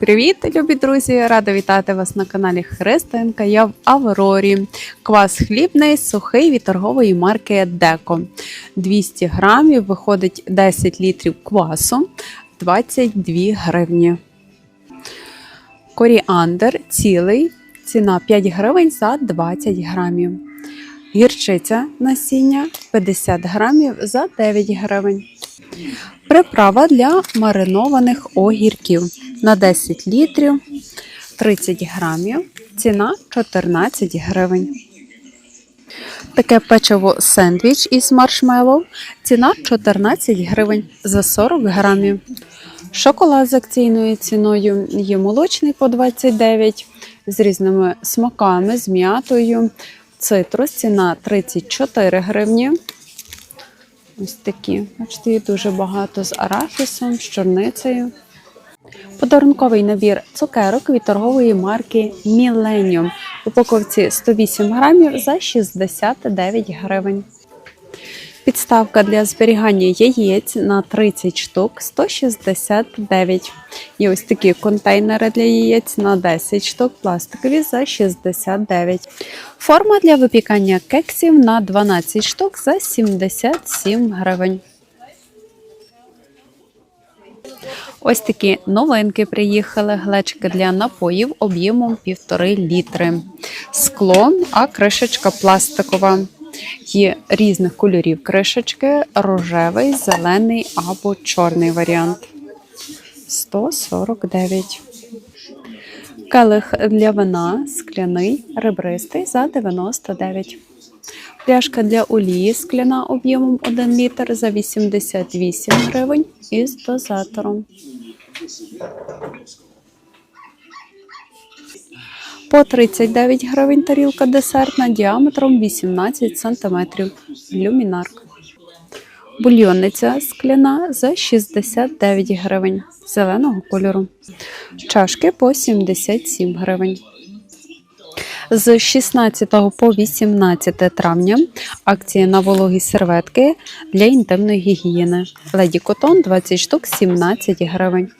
Привіт, любі друзі! Рада вітати вас на каналі Христинка. Я в Аврорі. Квас хлібний, сухий від торгової марки Деко. 200 грамів виходить 10 літрів квасу, 22 гривні. Коріандр цілий, ціна 5 гривень за 20 грамів. Гірчиця насіння 50 грамів за 9 гривень. Приправа для маринованих огірків на 10 літрів 30 грамів. Ціна 14 гривень. Таке печиво сендвіч із маршмеллоу. Ціна 14 гривень за 40 грамів. Шоколад з акційною ціною є молочний по 29 з різними смаками, з м'ятою. Цитрус ціна 34 гривні. Ось такі. Бачите, їх дуже багато з арахісом, з чорницею. Подарунковий набір цукерок від торгової марки. В упаковці 108 грамів за 69 гривень. Підставка для зберігання яєць на 30 штук 169. Є ось такі контейнери для яєць на 10 штук, пластикові за 69. Форма для випікання кексів на 12 штук за 77 гривень. Ось такі новинки приїхали. Глечики для напоїв об'ємом 1,5 літри. Скло, а кришечка пластикова. Є різних кольорів кришечки: рожевий, зелений або чорний варіант. 149. Келих для вина скляний, ребристий за 99. Пляшка для олії скляна об'ємом 1 літр за 88 гривень із дозатором. По 39 гривень тарілка десертна діаметром 18 см. Люмінарк. Бульйонниця скляна за 69 гривень зеленого кольору. Чашки по 77 гривень. З 16 по 18 травня акція на вологі серветки для інтимної гігієни. Леді Котон 20 штук 17 гривень.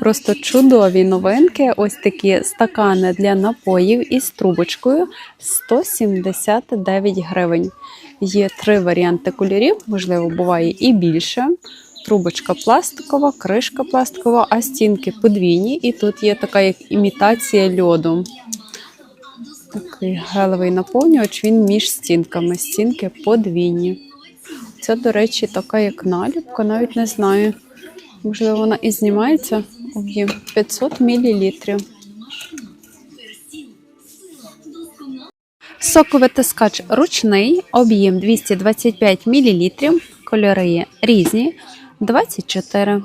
Просто чудові новинки. Ось такі стакани для напоїв із трубочкою 179 гривень. Є три варіанти кольорів, можливо, буває і більше. Трубочка пластикова, кришка пластикова, а стінки подвійні. І тут є така як імітація льоду. Такий гелевий наповнювач, він між стінками. Стінки подвійні. Це, до речі, така як наліпка, навіть не знаю. Можливо, вона і знімається об'єм 500 мл. Соковитискач ручний, об'єм 225 мл, кольори є різні 24.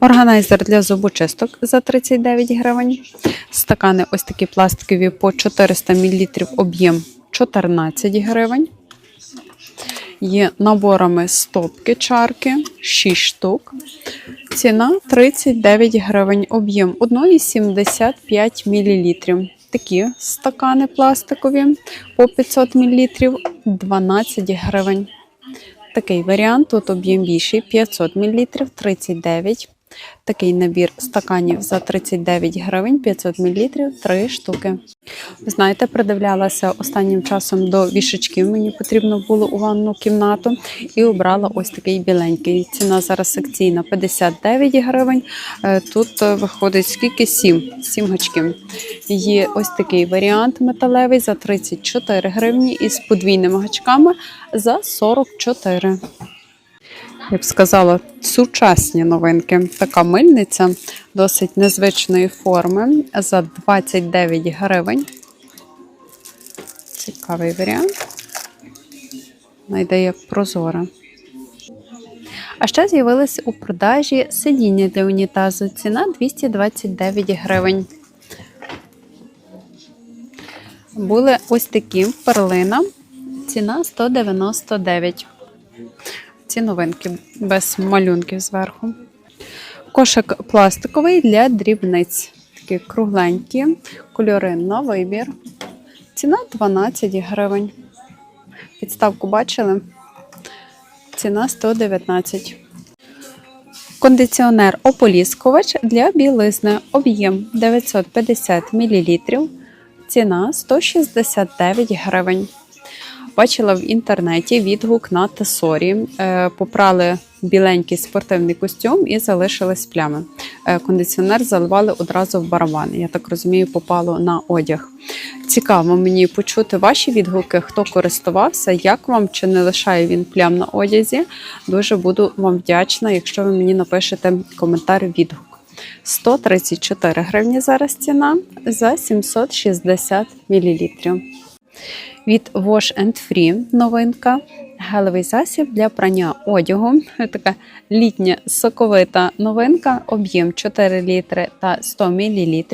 Органайзер для зубочисток за 39 гривень. Стакани ось такі пластикові по 400 мл, об'єм 14 гривень. Є наборами стопки чарки 6 штук. Ціна 39 гривень, об'єм 1,75 мл. Такі стакани пластикові по 500 мл 12 гривень. Такий варіант, тут об'єм більший 500 мл 39 Такий набір стаканів за 39 гривень 500 мл 3 штуки. Знаєте, придивлялася останнім часом до вішачків. Мені потрібно було у ванну кімнату і обрала ось такий біленький. Ціна зараз секційна 59 гривень. Е, Тут е, виходить скільки 7, 7 гачків. Є ось такий варіант металевий за 34 гривні із подвійними гачками за 44. Я б сказала, сучасні новинки. Така мильниця досить незвичної форми за 29 гривень. Цікавий варіант. Найде як прозора. А ще з'явилися у продажі сидіння для унітазу. Ціна 229 гривень. Були ось такі перлина. Ціна 199 ці новинки без малюнків зверху. Кошик пластиковий для дрібниць. Такі кругленькі, кольори на вибір. Ціна 12 гривень. Підставку бачили? Ціна 119. Кондиціонер ополіскувач для білизни. Об'єм 950 мл. Ціна 169 гривень. Бачила в інтернеті відгук на тесорі. Е, Попрали біленький спортивний костюм і залишились плями. Е, Кондиціонер заливали одразу в барабан. Я так розумію, попало на одяг. Цікаво мені почути ваші відгуки, хто користувався, як вам чи не лишає він плям на одязі. Дуже буду вам вдячна, якщо ви мені напишете коментар відгук. 134 гривні зараз ціна за 760 мл. Від Wash and Free новинка. Гелевий засіб для прання одягу. Така літня соковита новинка, об'єм 4 літри та 100 мл.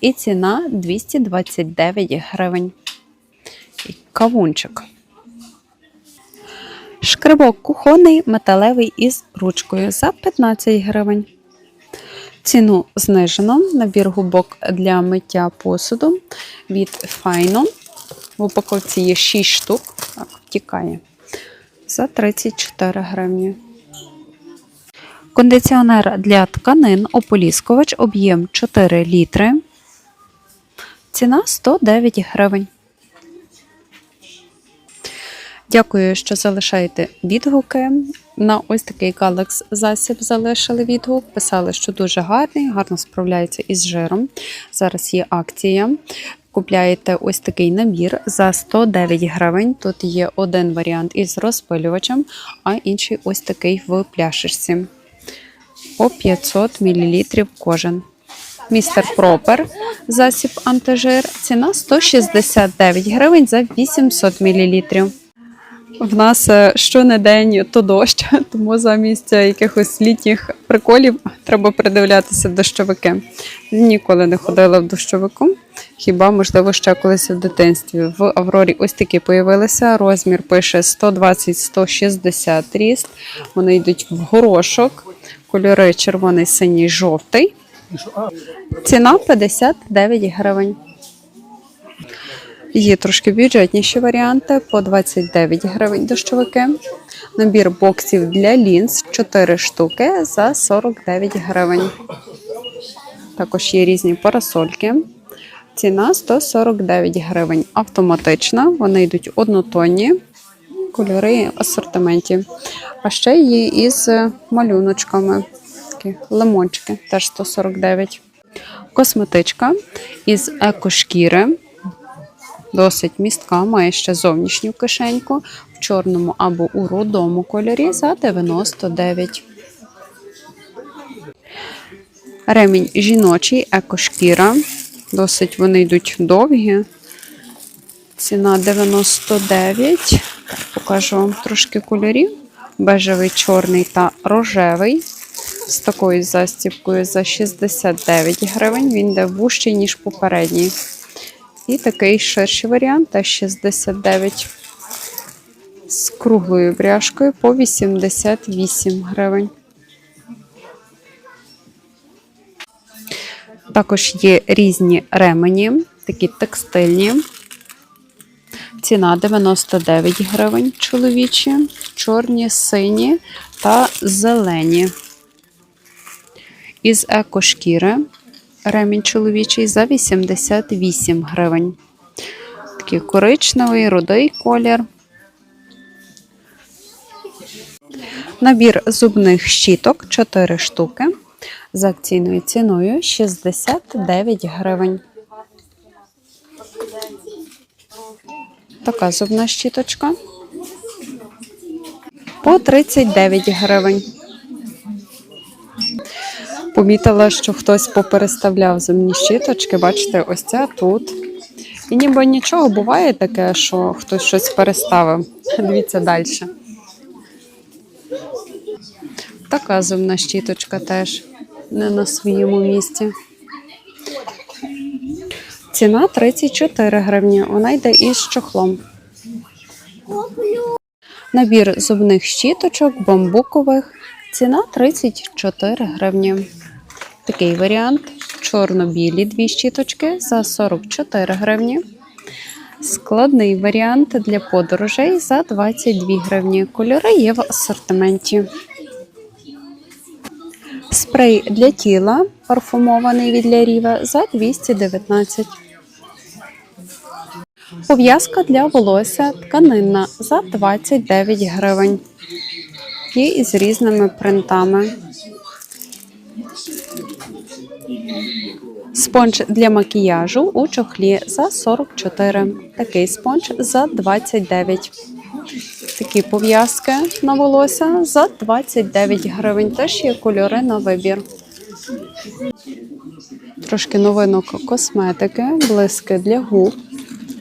І ціна 229 гривень. І кавунчик. Шкребок кухонний металевий із ручкою за 15 гривень. Ціну знижено. Набір губок для миття посуду від Файно. В упаковці є 6 штук. Так, втікає. За 34 гривні. Кондиціонер для тканин, ополіскувач, об'єм 4 літри. Ціна 109 гривень. Дякую, що залишаєте відгуки. На ось такий Galax засіб залишили відгук. Писали, що дуже гарний, гарно справляється із жиром. Зараз є акція. Купляєте ось такий набір за 109 гривень. Тут є один варіант із розпилювачем, а інший ось такий в пляшечці. По 500 мл кожен. Містер Пропер засіб антижир. Ціна 169 гривень за 800 мл. В нас е, щонедень то дощ, тому замість якихось літніх приколів треба придивлятися дощовики. Ніколи не ходила в дощовику. Хіба, можливо, ще колись в дитинстві. В Аврорі ось такі появилися. Розмір пише 120-160 ріст. Вони йдуть в горошок. Кольори червоний, синій, жовтий. Ціна 59 гривень. Є трошки бюджетніші варіанти по 29 гривень дощовики. Набір боксів для лінз 4 штуки за 49 гривень. Також є різні парасольки. Ціна 149 гривень. Автоматична, вони йдуть однотонні, кольори асортименті. А ще є із малюночками. Такі лимончики, теж 149. Косметичка із екошкіри. Досить містка, має ще зовнішню кишеньку в чорному або у рудому кольорі за 99. Ремінь жіночий, екошкіра. Досить вони йдуть довгі. Ціна 99. Так, покажу вам трошки кольорів. Бежевий, чорний та рожевий. З такою застібкою за 69 гривень. Він йде вужчий, ніж попередній. І такий ширший варіант теж 69 з круглою бряшкою по 88 гривень. Також є різні ремені, такі текстильні. Ціна 99 гривень чоловічі, чорні, сині та зелені. Із екошкіри ремінь чоловічий за 88 гривень. Такий коричневий, рудий колір. Набір зубних щіток 4 штуки за акційною ціною 69 гривень. Така зубна щіточка. По 39 гривень. Помітила, що хтось попереставляв зубні щіточки. Бачите, ось ця тут. І ніби нічого буває таке, що хтось щось переставив. Дивіться далі. Така зубна щіточка теж не на своєму місці. Ціна 34 гривні. Вона йде із чохлом. Набір зубних щіточок, бамбукових. Ціна 34 гривні. Такий варіант. Чорно-білі дві щіточки за 44 гривні. Складний варіант для подорожей за 22 гривні. Кольори є в асортименті. Спрей для тіла парфумований від Ляріва за 219. Пов'язка для волосся тканинна за 29 гривень. Є із різними принтами. Спонж для макіяжу у чохлі за 44. Такий спонж за 29. Такі пов'язки на волосся за 29 гривень. Теж є кольори на вибір. Трошки новинок косметики, блиски для губ.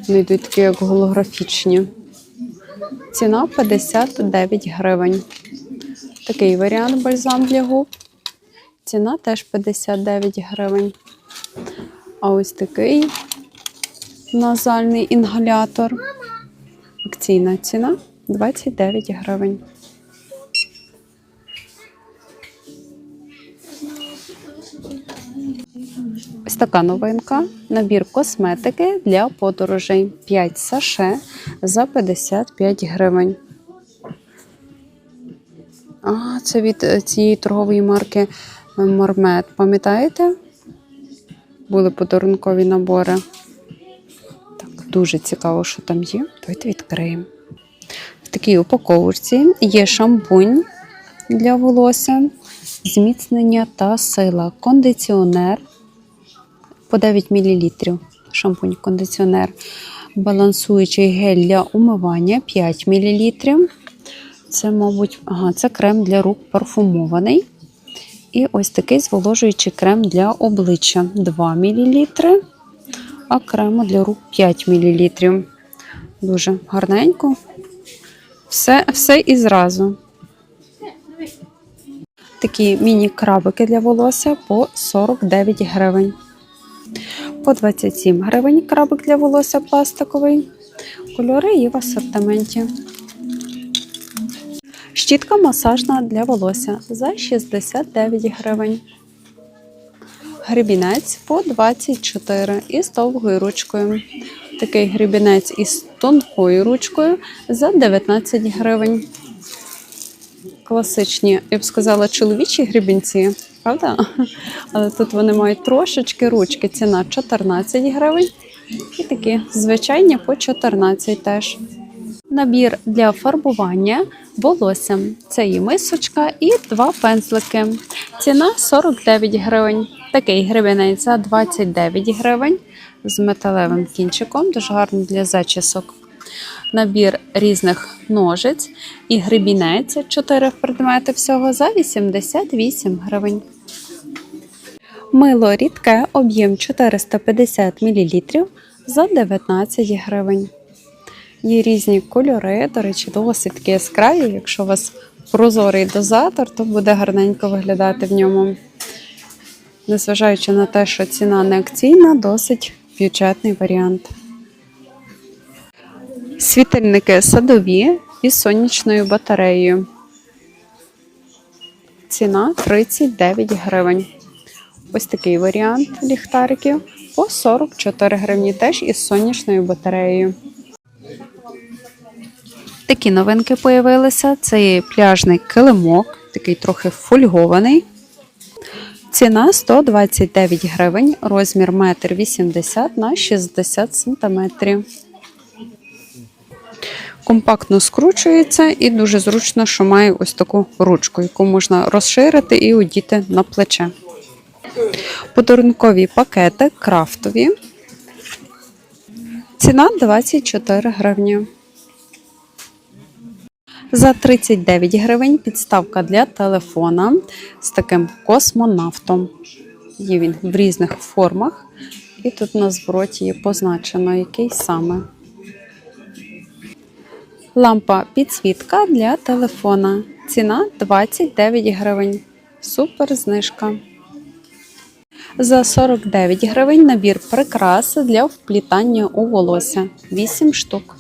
Вони йдуть такі, як голографічні. Ціна 59 гривень. Такий варіант бальзам для губ. Ціна теж 59 гривень. А ось такий назальний інгалятор. Акційна ціна 29 гривень. Ось така новинка. Набір косметики для подорожей. 5 саше за 55 гривень. А, це від е, цієї торгової марки Мормет. Пам'ятаєте? Були подарункові набори. Так, дуже цікаво, що там є. Давайте відкриємо. В такій упаковочці є шампунь для волосся, зміцнення та сила, кондиціонер по 9 мл. Шампунь-кондиціонер, балансуючий гель для умивання 5 мл. Це, мабуть, ага, це крем для рук парфумований. І ось такий зволожуючий крем для обличчя 2 мл, а крему для рук 5 мл. Дуже гарненько. Все, все і зразу. Такі міні-крабики для волосся по 49 гривень. По 27 гривень крабик для волосся пластиковий. Кольори є в асортименті. Щітка масажна для волосся за 69 гривень. Гребінець по 24 із довгою ручкою. Такий гребінець із тонкою ручкою за 19 гривень. Класичні, я б сказала, чоловічі гребінці, правда? Але тут вони мають трошечки ручки. Ціна 14 гривень. І такі звичайні по 14 теж. Набір для фарбування волоссям. Це і мисочка, і два пензлики. Ціна 49 гривень. Такий гребінець за 29 гривень з металевим кінчиком, дуже гарно для зачісок. Набір різних ножиць і гребінець 4 предмети всього за 88 гривень. Мило рідке, об'єм 450 мл за 19 гривень. Є різні кольори, до речі, досить такі яскраві. Якщо у вас прозорий дозатор, то буде гарненько виглядати в ньому. Незважаючи на те, що ціна не акційна, досить бюджетний варіант. Світильники садові із сонячною батареєю. Ціна 39 гривень. Ось такий варіант ліхтариків по 44 гривні, теж із сонячною батареєю. Такі новинки появилися. Це пляжний килимок, такий трохи фольгований. Ціна 129 гривень, розмір 1,80 м на 60 см. Компактно скручується і дуже зручно, що має ось таку ручку, яку можна розширити і одіти на плече. Подарункові пакети крафтові. Ціна 24 гривні. За 39 гривень підставка для телефона з таким космонавтом. Є він в різних формах. І тут на звороті є позначено, який саме. Лампа підсвітка для телефона. Ціна 29 гривень. Супер знижка. За 49 гривень набір прикрас для вплітання у волосся. 8 штук.